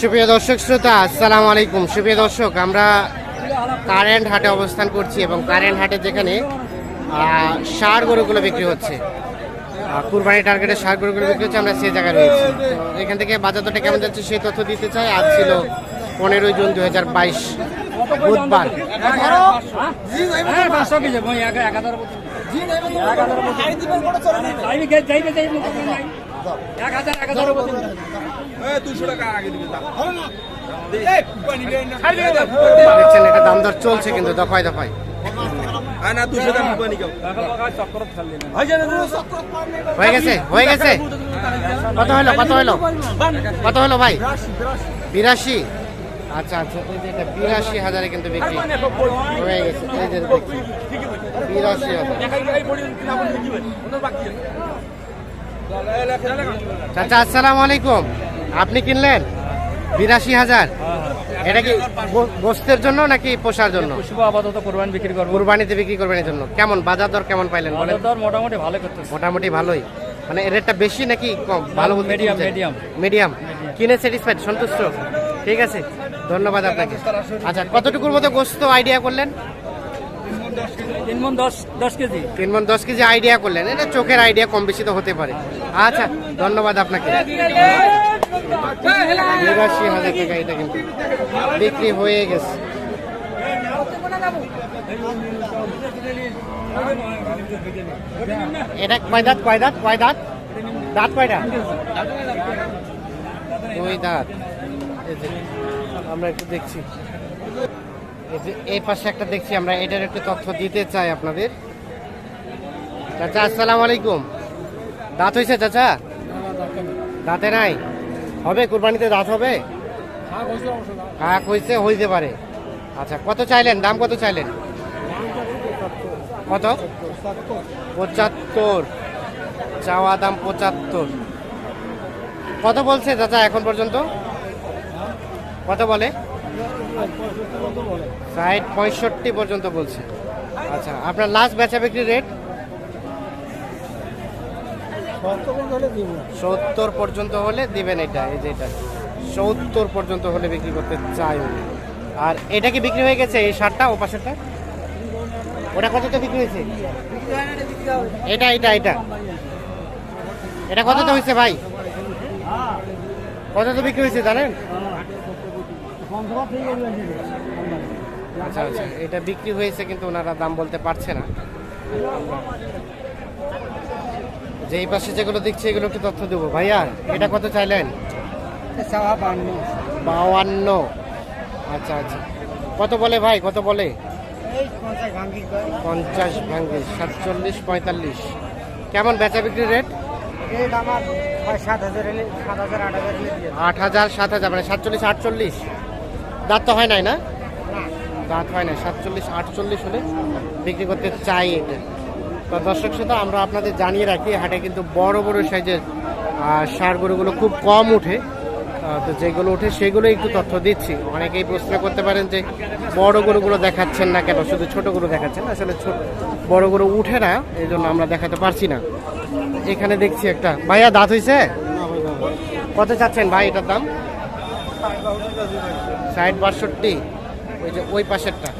সুপ্রিয় দর্শক শ্রোতা, আসসালামু আলাইকুম। সুপ্রিয় দর্শক, আমরা কারেন্ট হাটে অবস্থান করছি এবং কারেন্ট হাটে যেখানে সার গরুগুলো বিক্রি হচ্ছে। কুরবানি টার্গেটে ষাঁড় গরুগুলো বিক্রি হচ্ছে, আমরা সেই জায়গায় রয়েছি। এখান থেকে বাজার দরটা কেমন যাচ্ছে সেই তথ্য দিতে চাই। আজ ছিল পনেরোই জুন দু হাজার বাইশ, বুধবার। দেখছেন দাম দর চলছে কিন্তু দফায় দফায় হয়ে গেছে। হয়ে গেছে কত হলো কত হলো কত হলো ভাই বিরাশি আচ্ছা আচ্ছা বিরাশি হাজারে কিন্তু বিক্রি হয়ে গেছে বিরাশি চাচা আসসালামু আলাইকুম। আপনি কিনলেন? বিরাশি হাজার? এটা কি গোস্তের জন্য নাকি পোষার জন্য? শুভ আপাতত কোরবানি বিক্রি করব। কুরবানিতে বিক্রি করবেন এর জন্য। কেমন বাজার দর কেমন পাইলেন বলেন? দর মোটামুটি ভালো করতেছে। মোটামুটি ভালোই। মানে রেটটা বেশি নাকি কম? ভালো Medium, medium. মিডিয়াম। কিনে স্যাটিসফাইড সন্তুষ্ট? ঠিক আছে। ধন্যবাদ আপনাকে। আচ্ছা কতটুকুর মতো গোস্ত আইডিয়া করলেন? তিন মন দশ দশ কেজি। তিন মন দশ কেজি আইডিয়া করলেন। এটা চোখের আইডিয়া কম বেশি তো হতে পারে। আচ্ছা ধন্যবাদ আপনাকে। বিরাশি হাজার টাকা এটা কিন্তু। বিক্রি হয়ে গেছে। এটা কয় দাঁত কয় দাঁত কয় দাঁত? দাঁত কয়টা? দুই দাঁত। আমরা একটু দেখছি। এই পাশে একটা দেখছি, আমরা এটার একটু তথ্য দিতে চাই আপনাদের। চাচা, আসসালামু আলাইকুম। দাঁত হয়েছে, চাচা? দাঁতে নাই? হবে? কুরবানিতে দাঁত হবে? কাক হয়েছে, হইতে পারে। আচ্ছা কত চাইলেন? দাম কত চাইলেন? কত? পঁচাত্তর। চাওয়া দাম পঁচাত্তর। কত বলছে, চাচা, এখন পর্যন্ত? কত বলে? ষাট, পঁয়ষট্টি পর্যন্ত বলছে। আচ্ছা আপনার লাস্ট বেচা বিক্রি রেট সত্তর পর্যন্ত হলে দিবেন এটা, এই যে এটা। সত্তর পর্যন্ত হলে বিক্রি করতে চাই। আর এটা কি বিক্রি হয়ে গেছে, এই শার্টটা ও পাশেরটা? ওটা কততে বিক্রি হয়েছে? এটা এটা এটা। এটা কততে হয়েছে ভাই? কততে বিক্রি হয়েছে জানেন? আচ্ছা আচ্ছা। এটা বিক্রি হয়েছে কিন্তু ওনারা দাম বলতে পারছে না। যেই পাশে যেগুলো দেখছি এগুলো একটু তথ্য দেবো। ভাইয়া এটা কত চাইলেন? বাউান্ন আচ্ছা আচ্ছা। কত বলে ভাই? কত বলে? পঞ্চাশ ভাঙ্গি সাতচল্লিশ পঁয়তাল্লিশ। কেমন বেচা বিক্রি রেট? আট হাজার সাত হাজার মানে সাতচল্লিশ আটচল্লিশ। দাঁত তো হয় নাই না? দাঁত হয় না সাতচল্লিশ আটচল্লিশ হলে বিক্রি করতে চাই এটা। তো দর্শক শ্রোতা আমরা আপনাদের জানিয়ে রাখি হাটে কিন্তু বড় বড় সাইজের সার গরুগুলো খুব কম উঠে তো যেগুলো উঠে সেগুলো একটু তথ্য দিচ্ছি। অনেকেই প্রশ্ন করতে পারেন যে বড় গরুগুলো দেখাচ্ছেন না কেন? শুধু ছোট গরু দেখাচ্ছেন আসলে ছোট বড় গরু উঠে না এই জন্য আমরা দেখাতে পারছি না। এখানে দেখছি একটা ভাইয়া দাঁত হয়েছে কত চাচ্ছেন ভাই এটার দাম? ষাট বাষট্টি, ওই যে ওই পাশেরটা।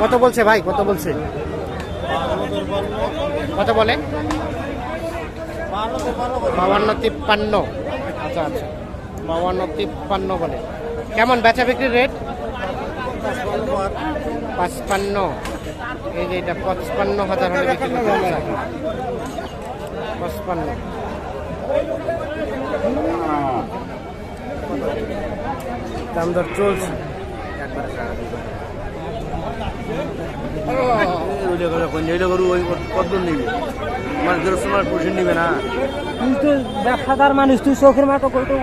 কত বলছে ভাই? কত বলছে? কত বলে? বাউান্ন তিপ্পান্ন। আচ্ছা আচ্ছা। বাউান্ন তিপ্পান্ন বলে। কেমন বেচা বিক্রির রেট? পাঁচপান্ন। এই যে এটা পঁচপান্ন হাজার হলে বিক্রি পঁচপান্ন। দাম দর চলছে। ব্যবসাদার মানুষ তুই চোখের কইতো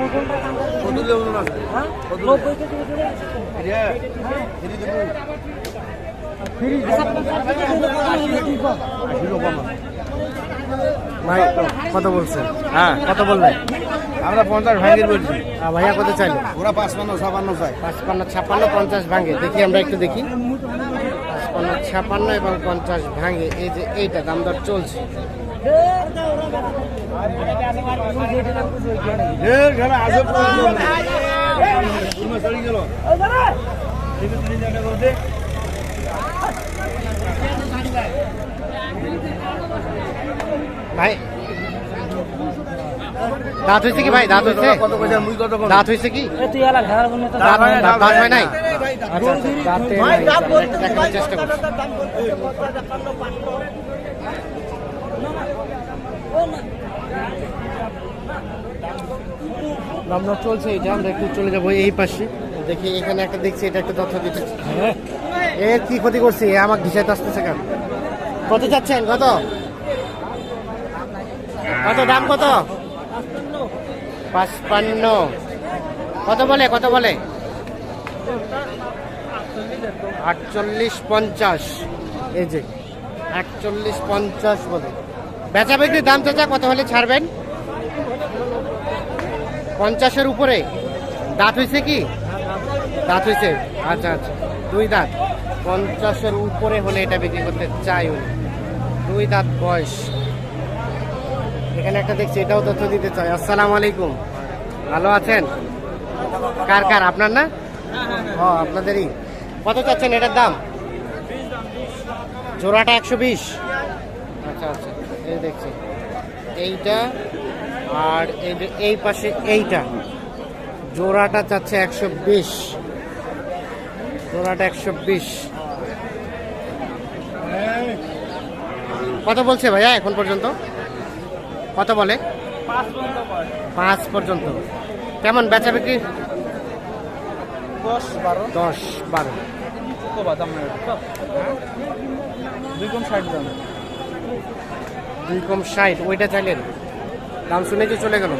ভাই কত বলছেন। হ্যাঁ কত বলবেন। আমরা পঞ্চাশ ভাঙির বলছি। ভাইয়া কত চাইলো? ওরা পাঁচপান্ন ছাপান্ন চাই পাঁচপান্ন ছাপান্ন পঞ্চাশ ভাঙে। দেখি আমরা একটু দেখি। পাঁচপান্ন ছাপ্পান্ন এবং পঞ্চাশ ভাঙে। এই যে এইটা দাম দর চলছে। ভাই দাঁত হয়েছে কি ভাই দাঁত হয়েছে দাঁত হয়েছে কি এ দাঁত হয় হয় নাই আচ্ছা আচ্ছা চেষ্টা করছি আমরা চলছে এটা আমরা একটু চলে যাব এই পাশে দেখি এখানে একটা দেখছি এটা একটা তথ্য দিতে এর কি ক্ষতি করছি এ আমার ঘিসাইতে আসতেছে কেন কত চাচ্ছেন কত কত দাম কত পাঁচপান্ন। কত বলে কত বলে? আটচল্লিশ পঞ্চাশ। এই যে। আটচল্লিশ পঞ্চাশ বলে। বেচা বিক্রির দাম চাচা কত হলে ছাড়বেন? পঞ্চাশের উপরে। দাঁত হয়েছে কি? দাঁত হয়েছে আচ্ছা আচ্ছা। দুই দাঁত। পঞ্চাশের উপরে হলে এটা বিক্রি করতে চাই দুই দাঁত বয়স। এখানে একটা দেখছি, এটাও তথ্য দিতে চাই। আসসালামু আলাইকুম। ভালো আছেন? কার কার? আপনার না? ও, আপনাদেরই। কত চাচ্ছেন এটার দাম? জোড়াটা একশো বিশ। আচ্ছা আচ্ছা। এই দেখছি। এইটা আর এই পাশে এইটা। জোড়াটা চাচ্ছে একশো বিশ। জোড়াটা একশো বিশ। কত বলছে ভাইয়া এখন পর্যন্ত? কত বলে? পাঁচ পর্যন্ত কেমন বেচা বিক্রি? দশ বারো। দশ বারো। দুই কম ষাট দাম। দুই কম ষাট ওইটা চাইলেন। দাম শুনে কি চলে গেল।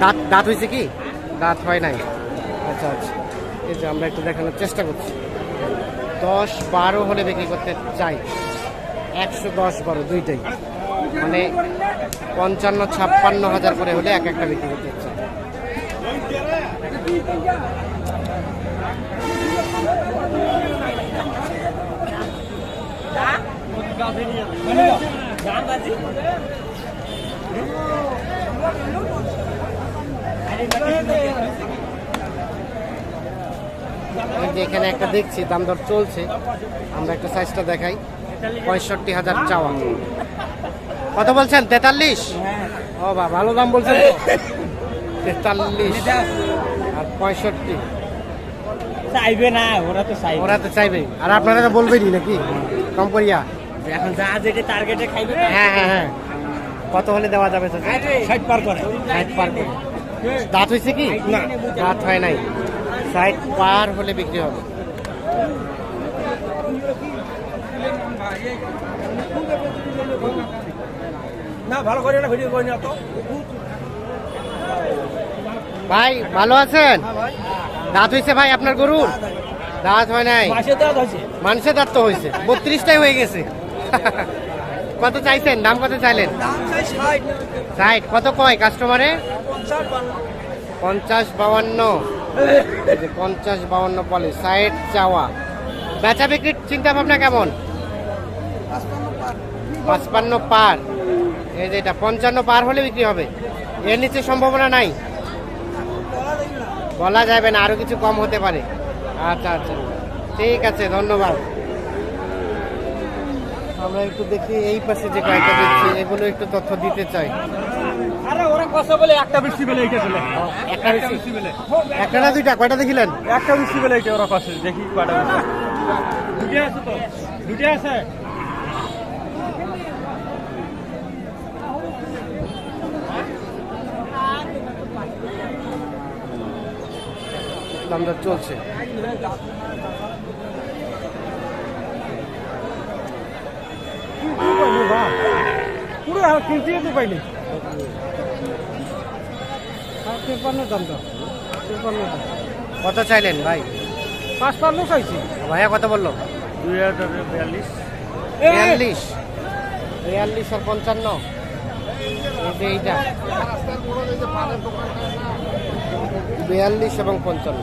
দাঁত দাঁত হয়েছে কি? দাঁত হয় নাই। আচ্ছা আচ্ছা। এই যে আমরা একটু দেখানোর চেষ্টা করছি। দশ বারো হলে বিক্রি করতে চাই। একশো দশ বারো দুইটাই। মানে পঞ্চান্ন, ছাপ্পান্ন হাজার করে হলে এক একটা বিক্রি করতে যে এখানে একটা দেখছি, দাম দর চলছে। আমরা একটা সাইজটা দেখাই। পঁয়ষট্টি হাজার চাওয়া। কত বলছেন? তেতাল্লিশ? ও বা ভালো দাম বলছেন তেতাল্লিশ আর পঁয়ষট্টি। চাইবে না ওরা তো চাইবে। ওরা তো চাইবে। আর আপনারা তো বলবেনই নাকি? কম করিয়া। এখন যা যেটা টার্গেটে খাইবে হ্যাঁ হ্যাঁ হ্যাঁ। কত হলে দেওয়া যাবে ষাট পার করে। ষাট পার করে। দাঁত হয়েছে কি? না। দাঁত হয় নাই। ষাট পার হলে বিক্রি হবে। না ভালো করে না ভিডিও করে না তো। ভাই ভালো আছেন? দাঁত হয়েছে ভাই আপনার গরুর দাঁত হয় নাই? মানুষের দাঁত তো হয়েছে বত্রিশটাই হয়ে গেছে। কত চাইছেন? দাম কত চাইলেন? ষাট। কত কয় কাস্টমারে? পঞ্চাশ বাউান্ন। পঞ্চাশ বাউান্ন বলে ষাট চাওয়া। বেচা বিক্রির চিন্তা ভাবনা কেমন পাঁচপান্ন পার। এই যে এটা পঞ্চান্ন পার হলে বিক্রি হবে। এর নিচে সম্ভাবনা নাই। বলা যাবে না আরও কিছু কম হতে পারে। আচ্ছা আচ্ছা। ঠিক আছে ধন্যবাদ। আমরা একটু দেখি এই পাশে যে কয়েকটা দেখছি এগুলো একটু তথ্য দিতে চাই। আরে ওরা কথা বলে একটা বেশি বেলে এইটা চলে একটা বেশি একটা না দুইটা? কয়টা দেখিলেন? একটা বেলে এইটা ওরা কাছে দেখি কয়টা দুটো আছে তো? দুটো আছে? দামটা চলছে। পুরো কিনতে তো পাইনি তিপ্পান্ন দাম তো তিপ্পান্ন দাম কত চাইলেন ভাই? পাঁচ পান্ন চাইছি। ভাইয়া কত বলল? দুই হাজার বিয়াল্লিশ। বিয়াল্লিশ। বিয়াল্লিশ আর পঞ্চান্ন। এইটা। বিয়াল্লিশ এবং পঞ্চান্ন।